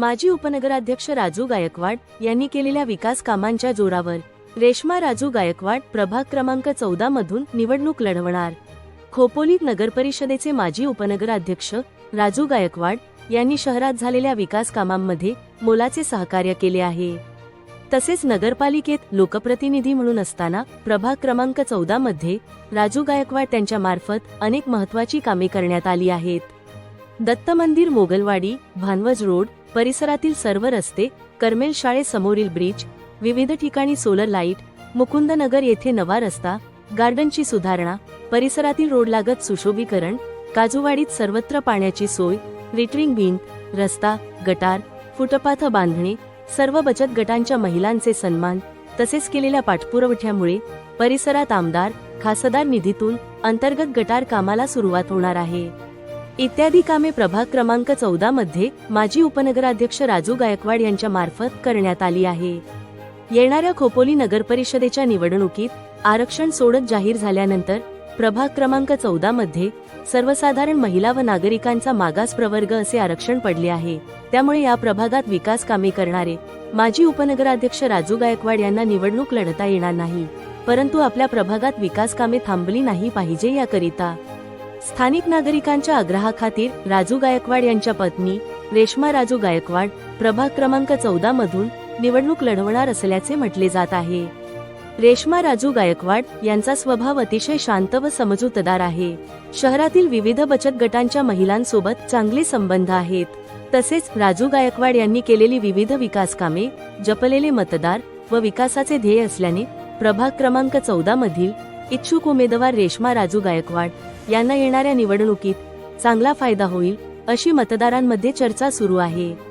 माजी उपनगराध्यक्ष राजू गायकवाड यांनी केलेल्या विकास कामांच्या जोरावर रेश्मा राजू गायकवाड प्रभाग क्रमांक चौदा मधून निवडणूक लढवणार. खोपोली नगरपरिषदेचे माजी उपनगराध्यक्ष राजू गायकवाड यांनी शहरात झालेल्या विकास कामांमध्ये मोलाचे सहकार्य केले आहे. तसेच नगरपालिकेत लोकप्रतिनिधी म्हणून असताना प्रभाग क्रमांक चौदा मध्ये राजू गायकवाड त्यांच्या मार्फत अनेक महत्वाची कामे करण्यात आली आहेत. दत्त मंदिर मोगलवाडी भानवज रोड परिसरातील सर्व रस्ते करमेल शाळेसमोरील ब्रिज विविध ठिकाणी सोलर लाइट मुकुंदनगर येथे नवा रस्ता गार्डनची सुधारणा परिसरातील रोडलागत सुशोभीकरण काजूवाडीत सर्वत्र पाण्याची सोय रिटरिंग भिंत रस्ता गटार फुटपाथ बांधणे सर्व बचत गटांच्या महिलांचे सन्मान तसेच केलेल्या पाठपुरवठ्यामुळे परिसरात आमदार खासदार निधीतून अंतर्गत गटार कामाला सुरुवात होणार आहे. इत्यादी कामे प्रभाग क्रमांक चौदा मध्ये माजी उपनगराध्यक्ष राजू गायकवाड यांच्या मार्फत करण्यात आली आहे. येणाऱ्या खोपोली नगरपरिषदेच्या निवडणुकीत आरक्षण सोडत जाहीर झाल्यानंतर प्रभाग क्रमांक चौदा मध्ये सर्वसाधारण महिला व नागरिकांचा मागास प्रवर्ग असे आरक्षण पडले आहे. त्यामुळे या प्रभागात विकास कामे करणारे माजी उपनगराध्यक्ष राजू गायकवाड यांना निवडणूक लढता येणार नाही. परंतु आपल्या प्रभागात विकास कामे थांबली नाही पाहिजे याकरिता स्थानिक नागरिकांच्या आग्रहाखातीर राजू गायकवाड यांच्या पत्नी रेश्मा राजू गायकवाड प्रभाग क्रमांक चौदा मधून निवडणूक लढवणार असल्याचे म्हटले जात आहे. रेश्मा राजू गायकवाड यांचा स्वभाव अतिशय शांत व समजूतदार आहे. शहरातील विविध बचत गटांच्या महिलांसोबत चांगले संबंध आहेत. तसेच राजू गायकवाड यांनी केलेली विविध विकास कामे जपलेले मतदार व विकासाचे ध्येय असल्याने प्रभाग क्रमांक चौदा मधील इच्छुक उमेदवार रेश्मा राजू गायकवाड यांना येणाऱ्या निवडणुकीत चांगला फायदा होईल अशी मतदारांमध्ये चर्चा सुरू आहे.